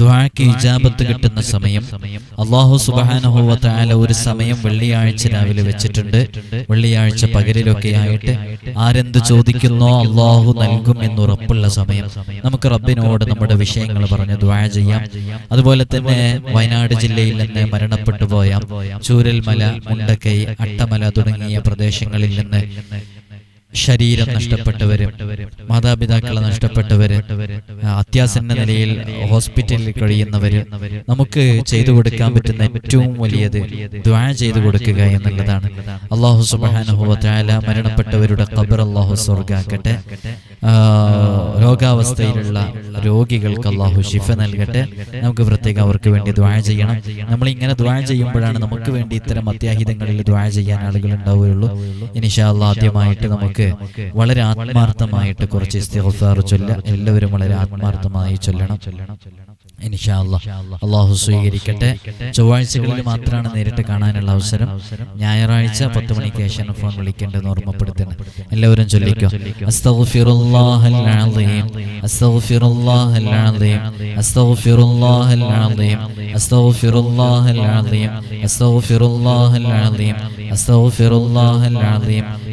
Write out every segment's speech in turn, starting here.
ദുആക്ക് ഇജാബത്ത് കിട്ടുന്ന സമയം. അള്ളാഹു തആല ഒരു സമയം വെള്ളിയാഴ്ച രാവിലെ വെച്ചിട്ടുണ്ട്. വെള്ളിയാഴ്ച പകലിലൊക്കെ ആയിട്ട് ആരെന്ത് ചോദിക്കുന്നോ അള്ളാഹു നൽകും എന്ന് ഉറപ്പുള്ള സമയം. നമുക്ക് റബ്ബിനോട് നമ്മുടെ വിഷയങ്ങൾ പറഞ്ഞ് ദുആ ചെയ്യാം. അതുപോലെ തന്നെ വയനാട് ജില്ലയിൽ നിന്ന് മരണപ്പെട്ടു പോയ ചൂരൽമല മുണ്ടക്കൈ അട്ടമല തുടങ്ങിയ പ്രദേശങ്ങളിൽ നിന്ന് ശരീരം നഷ്ടപ്പെട്ടവര് മാതാപിതാക്കളെ നഷ്ടപ്പെട്ടവര് അത്യാസന്ന നിലയിൽ ഹോസ്പിറ്റലിൽ കഴിയുന്നവര് നമുക്ക് ചെയ്തു കൊടുക്കാൻ പറ്റുന്ന ഏറ്റവും വലിയത് ദ്വാ ചെയ്തു കൊടുക്കുക എന്നുള്ളതാണ്. അള്ളാഹു സുബാനുഹോ മരണപ്പെട്ടവരുടെ ഖബർ അള്ളാഹു സ്വർഗാക്കട്ടെ. രോഗാവസ്ഥയിലുള്ള രോഗികൾക്ക് അള്ളാഹു ഷിഫ നൽകട്ടെ. നമുക്ക് പ്രത്യേകം അവർക്ക് വേണ്ടി ദ്വാഴ ചെയ്യണം. നമ്മൾ ഇങ്ങനെ ദ്വാഴ ചെയ്യുമ്പോഴാണ് നമുക്ക് വേണ്ടി ഇത്തരം അത്യാഹിതങ്ങളിൽ ദ്വാഴ ചെയ്യാൻ ആളുകൾ ഉണ്ടാവുകയുള്ളൂ. ഇനിഷാ അള്ളാഹ് ആദ്യമായിട്ട് നമുക്ക് വളരെ ആത്മാർത്ഥമായിട്ട് കുറച്ച് ഇസ്തിഗ്ഫാർ ചൊല്ല. എല്ലാവരും വളരെ ആത്മാർത്ഥമായി ചൊല്ലണം. അള്ളാഹു സ്വീകരിക്കട്ടെ. ചൊവ്വാഴ്ചകളിൽ മാത്രമാണ് നേരിട്ട് കാണാനുള്ള അവസരം. ഞായറാഴ്ച പത്ത് മണിക്ക് ശേഷം ഫോൺ വിളിക്കേണ്ടതെന്ന് ഓർമ്മപ്പെടുത്തുന്നു എല്ലാവരും ചൊല്ലിക്കോ?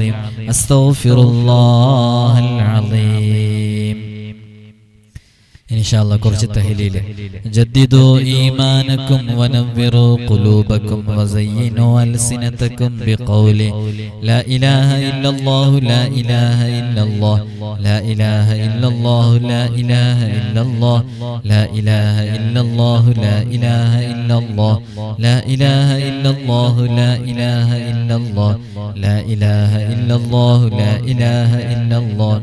العظيم. أستغفر الله العظيم. إن شاء الله قرش التهليل جددوا إيمانكم ونوروا قلوبكم وزينوا ألسنتكم بقول لا إله إلا الله لا إله إلا الله لا إله إلا الله لا إله إلا الله لا إله إلا الله لا إله إلا الله لا إله إلا الله لا إله إلا الله لا إله إلا الله لا إله إلا الله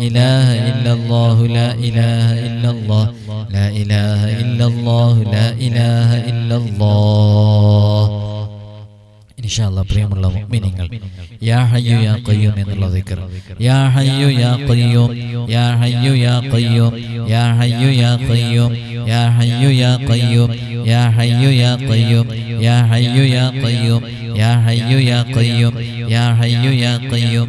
إله إلا الله لا إله إلا الله لا إله إلا الله لا إله إلا الله ഇൻഷാല്ല പ്രിയമുള്ള മുഅ്മിനീങ്ങൾ യാ ഹയ്യു യാ ഖയ്യൂം എന്നുള്ള ദിക്ർ യാ ഹയ്യു യാ ഖയ്യൂം യാ ഹയ്യു യാ ഖയ്യൂം യാ ഹയ്യു യാ ഖയ്യൂം യാ ഹയ്യു യാ ഖയ്യൂം യാ ഹയ്യു യാ ഖയ്യൂം യാ ഹയ്യു യാ ഖയ്യൂം യാ ഹയ്യു യാ ഖയ്യൂം യാ ഹയ്യു യാ ഖയ്യൂം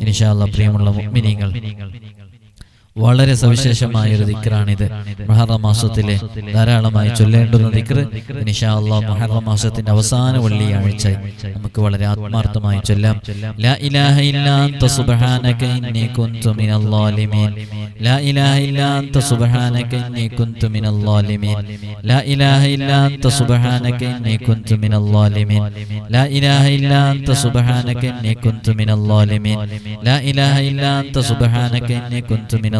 ഇനിഷാല്ല പ്രിയമുള്ള മിനിങ്ങൾ വളരെ സവിശേഷമായ ഒരു ദിക്കറാണിത് മഹറ മാസത്തിലെ ധാരാളമായി ചൊല്ലേണ്ടുന്ന ദിക്കർ അല്ലാഹ് മുഹറം മാസത്തിന്റെ അവസാന വെള്ളിയാഴ്ച നമുക്ക് വളരെ ആത്മാർത്ഥമായി ചൊല്ലാം. ലാ ഇലാഹ ഇല്ലാ അൻത സുബ്ഹാനക ഇന്നി കുൻതു മിനൽ ളാലിമീൻ ലാ ഇലാഹ ഇല്ലാ അൻത സുബ്ഹാനക ഇന്നി കുൻതു മിനൽ ളാലിമീൻ ലാ ഇലാഹ ഇല്ലാ അൻത സുബ്ഹാനക ഇന്നി കുൻതു മിനൽ ളാലിമീൻ ലാ ഇലാഹ ഇല്ലാ അൻത സുബ്ഹാനക ഇന്നി കുൻതു മിനൽ ളാലിമീൻ ലാ ഇലാഹ ഇല്ലാ അൻത സുബ്ഹാനക ഇന്നി കുൻതു മിനൽ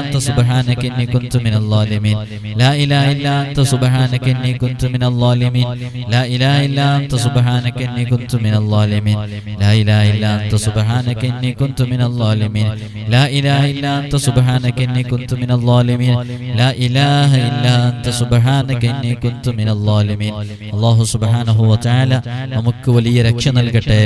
انت سبحانك اني كنت من الظالمين لا اله الا انت سبحانك اني كنت من الظالمين لا اله الا انت سبحانك اني كنت من الظالمين لا اله الا انت سبحانك اني كنت من الظالمين لا اله الا انت سبحانك اني كنت من الظالمين لا اله الا انت سبحانك اني كنت من الظالمين الله سبحانه وتعالى നമുക്ക് വലിയ രക്ഷ നൽകട്ടെ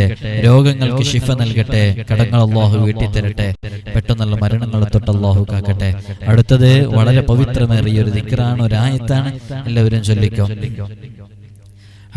രോഗങ്ങൾക്ക് ശിഫ നൽകട്ടെ കടങ്ങൾ അല്ലാഹു വീട്ടി തരട്ടെ പെട്ടെന്നുള്ള മരണങ്ങളെ തൊട്ട് അല്ലാഹു കാക്ക കാക്കട്ടെ അടുത്തത് വളരെ പവിത്രമേറിയ ഒരു ദിക്കറാണ് ഒരു ആയത്താണ് എല്ലാവരും ചൊല്ലിക്കോ.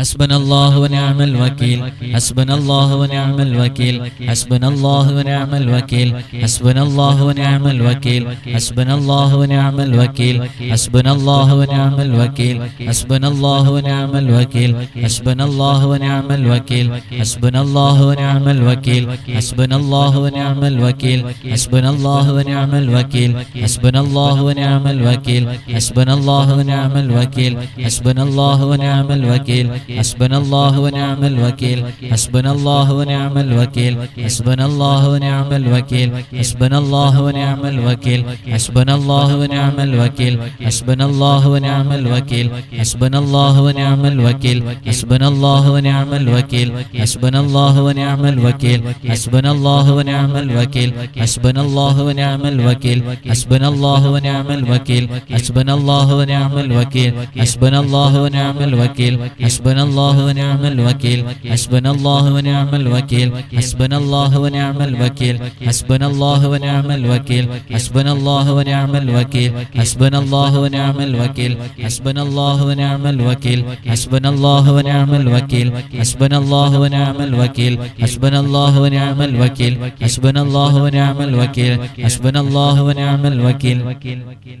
ഹസ്ബൻ അള്ളാഹുവനാമൽ വക്കീൽ ഹസ്ബൻ അള്ളാഹുവനാമൽ വക്കീൽ ഹസ്ബൻ അള്ളാഹുവനാമൽ വക്കീൽ ഹസ്ബൻ അള്ളാഹുവനാമൽ വക്കീൽ ഹസ്ബൻ അള്ളാഹുവനാമൽ വക്കീൽ ഹസ്ബൻ അള്ളാഹുവനാമൽ വക്കീൽ ഹസ്ബൻ അള്ളാഹുവനാമൽ വക്കീൽ ഹസ്ബൻ അള്ളാഹുവനാമൽ വക്കീൽ ഹസ്ബൻ അള്ളാഹുവനാമൽ വക്കീൽ ഹസ്ബൻ അള്ളാഹുവനാമൽ വക്കീൽ ഹസ്ബൻ അള്ളാഹുവനാമൽ വക്കീൽ ഹസ്ബൻ അള്ളാഹുവനാമൽ വക്കീൽ ഹസ്ബൻ അള്ളാഹുവനാമൽ വക്കീൽ ഹസ്ബൻ അള്ളാഹുവനാമൽ വക്കീൽ ഹസ്ബനല്ലാഹു വനിഅമൽ വകീൽ ഹസ്ബനല്ലാഹു വനിഅമൽ വകീൽ ഹസ്ബനല്ലാഹു വനിഅമൽ വകീൽ ഹസ്ബനല്ലാഹു വനിഅമൽ വകീൽ ഹസ്ബനല്ലാഹു വനിഅമൽ വകീൽ ഹസ്ബനല്ലാഹു വനിഅമൽ വകീൽ ഹസ്ബനല്ലാഹു വനിഅമൽ വകീൽ ഹസ്ബനല്ലാഹു വനിഅമൽ വകീൽ ഹസ്ബനല്ലാഹു വനിഅമൽ വകീൽ ഹസ്ബനല്ലാഹു വനിഅമൽ വകീൽ ഹസ്ബനല്ലാഹു വനിഅമൽ വകീൽ ഹസ്ബനല്ലാഹു വനിഅമൽ വകീൽ ഹസ്ബനല്ലാഹു വനിഅമൽ വകീൽ ഹസ്ബനല്ലാഹു വനിഅമൽ വകീൽ ഹസ്ബന അസ്ബനല്ലാഹു വനിഅമൽ വകീൽ അസ്ബനല്ലാഹു വനിഅമൽ വകീൽ അസ്ബനല്ലാഹു വനിഅമൽ വകീൽ അസ്ബനല്ലാഹു വനിഅമൽ വകീൽ അസ്ബനല്ലാഹു വനിഅമൽ വകീൽ അസ്ബനല്ലാഹു വനിഅമൽ വകീൽ അസ്ബനല്ലാഹു വനിഅമൽ വകീൽ അസ്ബനല്ലാഹു വനിഅമൽ വകീൽ അസ്ബനല്ലാഹു വനിഅമൽ വകീൽ അസ്ബനല്ലാഹു വനിഅമൽ വകീൽ അസ്ബനല്ലാഹു വനിഅമൽ വകീൽ അസ്ബനല്ലാഹു വനിഅമൽ വകീൽ വകീൽ വകീൽ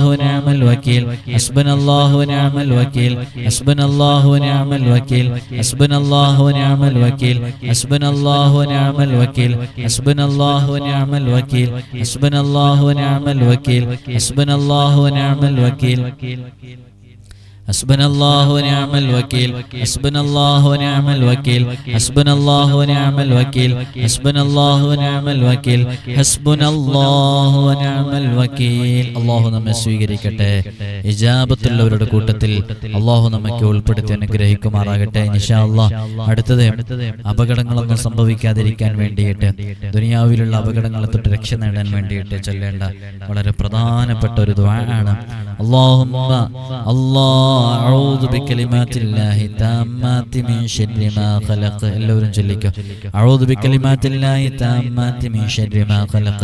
അള്ളാഹു നിഅമൽ വക്കീൽ. ഹസ്ബന അള്ളാഹു നിഅമൽ വക്കീൽ. ഹസ്ബന അള്ളാഹു നിഅമൽ വക്കീൽ. ഹസ്ബന അള്ളാഹു നിഅമൽ വക്കീൽ. ഹസ്ബന അള്ളാഹു നിഅമൽ വക്കീൽ. ഹസ്ബന അള്ളാഹു നിഅമൽ വക്കീൽ. ഹസ്ബന അള്ളാഹു നിഅമൽ വക്കീൽ. ഹസ്ബന അള്ളാഹു നിഅമൽ حسبنا الله ونعم الوكيل حسبنا الله ونعم الوكيل حسبنا الله ونعم الوكيل حسبنا الله ونعم الوكيل حسبنا الله ونعم الوكيل അള്ളാഹു നമ്മെ സ്വീകരിക്കട്ടെ ഇജാബത്തുള്ളവരുടെ കൂട്ടത്തിൽ അള്ളാഹു നമ്മയ്ക്ക് ഉൾപ്പെടുത്തി അനുഗ്രഹിക്കുമാറാകട്ടെ നിഷാ അള്ളാഹ് അടുത്തത് അപകടങ്ങളൊന്നും സംഭവിക്കാതിരിക്കാൻ വേണ്ടിയിട്ട് ദുനിയാവിലുള്ള അപകടങ്ങളെ തൊട്ട് രക്ഷ നേടാൻ വേണ്ടിയിട്ട് ചൊല്ലേണ്ട വളരെ പ്രധാനപ്പെട്ട ഒരു ദ്വാണ് അള്ളാഹുമ്മ അല്ലാഹ് അഊദു ബികലിമാത്തില്ലാഹി താമ്മാത്തി മിൻ ശർരി മാ ഖലഖ് എല്ലാവരും ചൊല്ലിക്കോ. അഊദു ബികലിമാത്തില്ലാഹി താമ്മാത്തി മിൻ ശർരി മാ ഖലഖ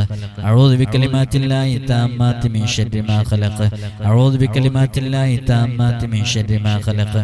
അഊദു ബികലിമാത്തില്ലാഹി താമ്മാത്തി മിൻ ശർരി മാ ഖലഖ അഊദു ബികലിമാത്തില്ലാഹി താമ്മാത്തി മിൻ ശർരി മാ ഖലഖ്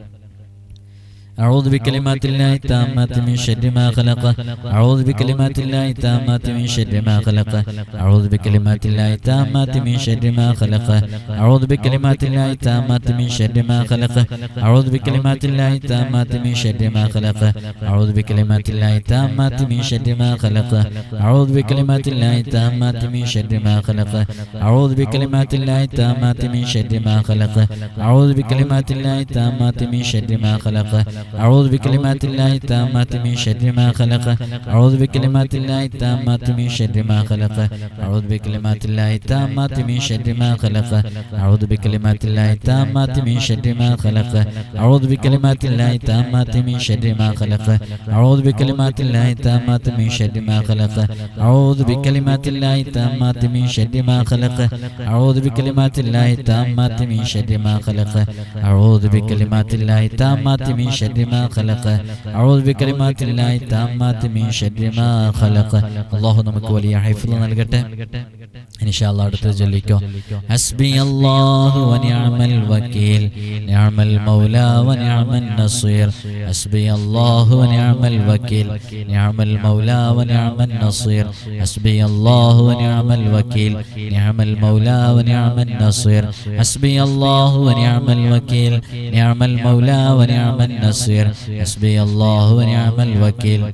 أعوذ بكلمات الله التامات من شر ما خلق أعوذ بكلمات الله التامات من شر ما خلق أعوذ بكلمات الله التامات من شر ما خلق أعوذ بكلمات الله التامات من شر ما خلق أعوذ بكلمات الله التامات من شر ما خلق أعوذ بكلمات الله التامات من شر ما خلق أعوذ بكلمات الله التامات من شر ما خلق أعوذ بكلمات الله التامات من شر ما خلق أعوذ بكلمات الله التامات من شر ما خلق أعوذ بكلمات الله التامات من شر ما خلق أعوذ بكلمات الله التامات من شر ما خلق أعوذ بكلمات الله التامات من شر ما خلق أعوذ بكلمات الله التامات من شر ما خلق أعوذ بكلمات الله التامات من شر ما خلق أعوذ بكلمات الله التامات من شر ما خلق أعوذ بكلمات الله التامات من شر ما خلق أعوذ بكلمات الله التامات من شر ما خلق أعوذ بكلمات الله التامات من شر ما خلق أعوذ بكلمات الله التامات من شر ما خلق الله നമുക്ക് വലിയ ഹൈഫിൾ നൽകട്ടെ ഇൻഷാല്ലാ അടുത്ത് ചൊല്ലിക്കോ ഹസ്ബി അല്ലാഹു വനിഅമൽ വക്കീൽ നിഅമൽ മൗല വനിഅമൻ നസീർ ഹസ്ബി അല്ലാഹു വനിഅമൽ വക്കീൽ നിഅമൽ മൗല വനിഅമൻ നസീർ ഹസ്ബി അല്ലാഹു വനിഅമൽ വക്കീൽ നിഅമൽ മൗല വനിഅമൻ നസീർ ഹസ്ബി അല്ലാഹു വനിഅമൽ വക്കീൽ നിഅമൽ മൗല വനിഅമൻ നസീർ النصير حسبي الله ونعم الوكيل.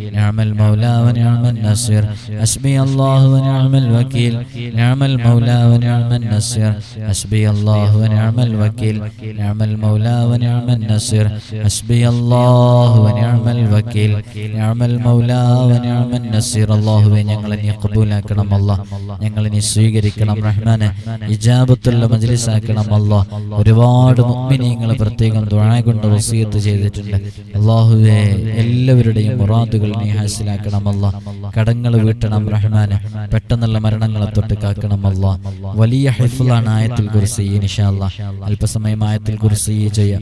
نعم المولى ونعم النصير حسبي الله ونعم الوكيل نعم المولى ونعم النصير حسبي الله ونعم الوكيل نعم المولى ونعم النصير حسبي الله ونعم الوكيل نعم المولى ونعم النصير അള്ളാഹുവെ ഞങ്ങളെ നീ കബൂലാക്കണം അല്ല ഞങ്ങളെ നീ സ്വീകരിക്കണം റഹ്മാനെ ഇജാബത്തുള്ള മജ്ലിസാക്കണം അല്ല ഒരുപാട് മുഅ്മിനീങ്ങളെ പ്രത്യേകം ദുആ കൊണ്ട് വസീയത്ത് ചെയ്തിട്ടുണ്ട് അള്ളാഹുവെ എല്ലാവരുടെയും മുറാദുകൾ നീ ഹാസിലാക്കണമല്ല. കടങ്ങൾ വീട്ടണം റഹ്മാനെ. പെട്ടെന്നുള്ള മരണങ്ങളെ തൊട്ട് കാക്കണമല്ല. വലിയ ഹൈഫുള്ളാണ് ആയത്തിൽ കുറിച്ച് അല്പസമയം ആയത്തിൽ കുറിച്ച് ചെയ്യാം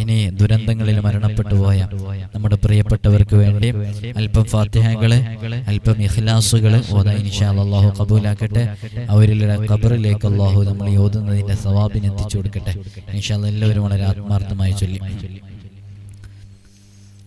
ഇനി ദുരന്തങ്ങളിൽ മരണപ്പെട്ടു പോയ നമ്മുടെ പ്രിയപ്പെട്ടവർക്ക് വേണ്ടി അല്പം ഫാത്തിഹകൾ അല്പം ഇഖ്ലാസുകൾ ഓതാ ഇൻഷാ അള്ളാഹു കബൂലാക്കട്ടെ. അവരിലെ ഖബറിലേക്ക് അള്ളാഹു നമ്മൾ ഓതുന്നതിന്റെ സവാബിന് എത്തിച്ചു കൊടുക്കട്ടെ. ഇൻഷാ അല്ലാ എല്ലാവരും വളരെ ആത്മാർത്ഥമായി ചൊല്ലി.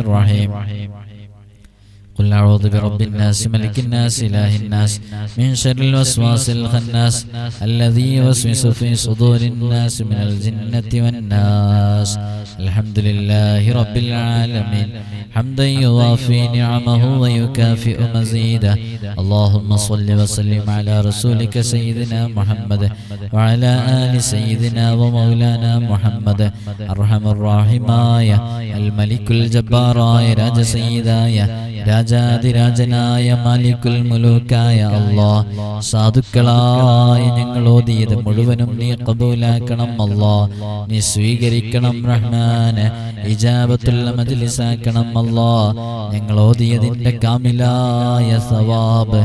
الرحيم. قل أعوذ برب الناس ملك الناس إله الناس من شر الوسواس الخناس الذي يوسوس في صدور الناس من الجنة والناس. الحمد لله رب العالمين. حمدا يوافي نعمه ويكافئ مزيده. اللهم صل وسلم على رسولك سيدنا محمد وعلى آل سيدنا ومولانا محمد. أرحم الراحمايا. الملك الجبارايا راج سيدايا. രാജാതിരാജനായ മാലിക്കുൽ മുലൂക്കായ അല്ലാ സാധുക്കളായ ഞങ്ങൾ ഓതിയത് മുഴുവനും നീ കബൂലാക്കണം അല്ലാ നീ സ്വീകരിക്കണം റഹ്മാന് ഇജാബത്തുള്ള മജ്ലിസാക്കണം അല്ലാ ഞങ്ങൾ ഓതിയതിന്റെ കാമിലായ സവാബ്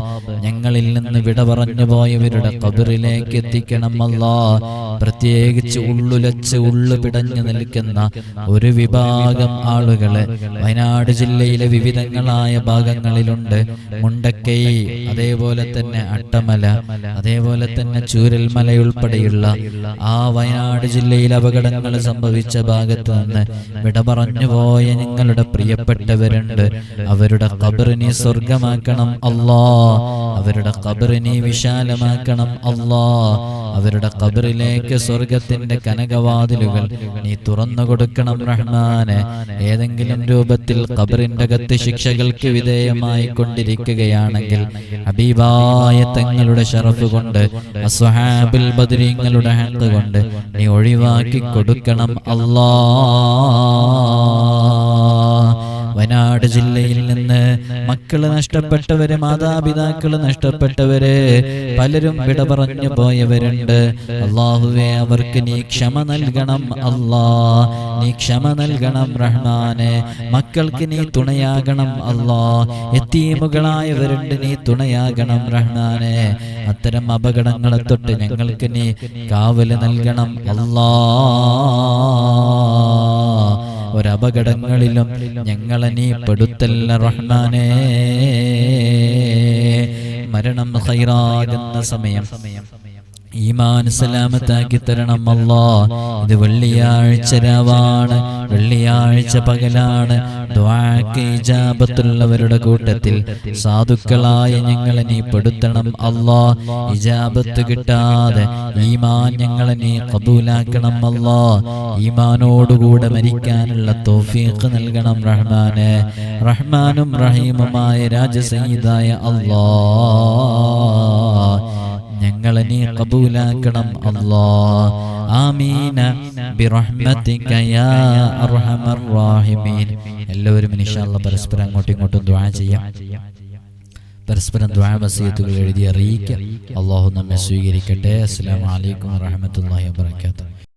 ഞങ്ങളിൽ നിന്ന് വിട പറഞ്ഞു പോയവരുടെ കബറിലേക്ക് എത്തിക്കണം അല്ലാ പ്രത്യേകിച്ച് ഉള്ളുലച്ച് ഉള്ളു പിടഞ്ഞു നിൽക്കുന്ന ഒരു വിഭാഗം ആളുകളെ വയനാട് ജില്ലയിലെ വിവിധങ്ങളായ ഭാഗങ്ങളിലുണ്ട്. മുണ്ടക്കൈ അതേപോലെ തന്നെ അട്ടമല അതേപോലെ തന്നെ ചൂരൽമല ഉൾപ്പെടെയുള്ള ആ വയനാട് ജില്ലയിൽ അപകടങ്ങൾ സംഭവിച്ച ഭാഗത്ത് നിന്ന് വിട പറഞ്ഞു പോയ നിങ്ങളുടെ പ്രിയപ്പെട്ടവരുണ്ട്. അവരുടെ കബറിനെ സ്വർഗമാക്കണം അല്ലാ. അവരുടെ കബറിനെ വിശാലമാക്കണം അല്ലാ. അവരുടെ കബറിലേക്ക് സ്വർഗത്തിന്റെ കനകവാതിലുകൾ നീ തുറന്നു കൊടുക്കണം റഹ്മാന്. ഏതെങ്കിലും രൂപത്തിൽ കബറിന്റെ അകത്ത് ശിക്ഷകൾക്ക് വിധേയമായി കൊണ്ടിരിക്കുകയാണെങ്കിൽ ഹബീബായ തങ്ങളുടെ ഷറഫ് കൊണ്ട് അസ്വഹാബിൽ ബദരീങ്ങളുടെ ഹക്ക് കൊണ്ട് നീ ഒഴിവാക്കി കൊടുക്കണം. അല്ലാ വയനാട് ജില്ലയിൽ നിന്ന് മക്കൾ നഷ്ടപ്പെട്ടവര് മാതാപിതാക്കൾ നഷ്ടപ്പെട്ടവര് പലരും വിട പറഞ്ഞു പോയവരുണ്ട്. അള്ളാഹുവെ അവർക്ക് നീ ക്ഷമ നൽകണം അല്ലാ. നീ ക്ഷമ നൽകണം റഹ്മാനെ. മക്കൾക്ക് നീ തുണയാകണം അല്ലാ. എത്തീമുകളായവരുണ്ട് നീ തുണയാകണം റഹ്മാനെ. അത്തരം അപകടങ്ങളെ തൊട്ട് ഞങ്ങൾക്ക് നീ കാവൽ നൽകണം അല്ലാ. ഒരപകടങ്ങളിലും ഞങ്ങളെ നീ പെടുത്തല്ല റഹ്മാനേ. മരണം ഹൈറാകുന്ന സമയം. ഈമാൻ സലാമത്താക്കി തരണം അല്ലാ. ഇത് വെള്ളിയാഴ്ച രാവാണ്. വെള്ളിയാഴ്ച പകലാണ്. ഇജാബത്തുള്ളവരുടെ കൂട്ടത്തിൽ സാധുക്കളായ ഞങ്ങളെ നീ പെടുത്തണം അല്ലാ. ഇജാബത്ത് കിട്ടാതെ ഈമാൻ ഞങ്ങളെ നീ കബൂലാക്കണം അല്ലാ. ഈമാനോടുകൂടെ മരിക്കാനുള്ള തോഫീഖ് നൽകണം റഹ്മാന്. റഹ്മാനും റഹീമുമായ രാജസയ്യിദായ അല്ലാ. ഞങ്ങളെ നീ കബൂലാക്കണം അല്ലാ. ആമീന ബിറഹ്മതിക യാ അർഹമർ റഹീമീൻ എല്ലാവരും ഇൻഷാല്ല പരസ്പരം അങ്ങോട്ടും ഇങ്ങോട്ടും ദുആ ചെയ്യാം. പരസ്പരം ദ്വാ വസീയത്തുകൾ എഴുതി അറിയിക്കുക അള്ളാഹു നമ്മെ സ്വീകരിക്കട്ടെ. അസ്സലാമു അലൈക്കും വറഹ്മത്തുള്ളാഹി വബറകാതുഹു.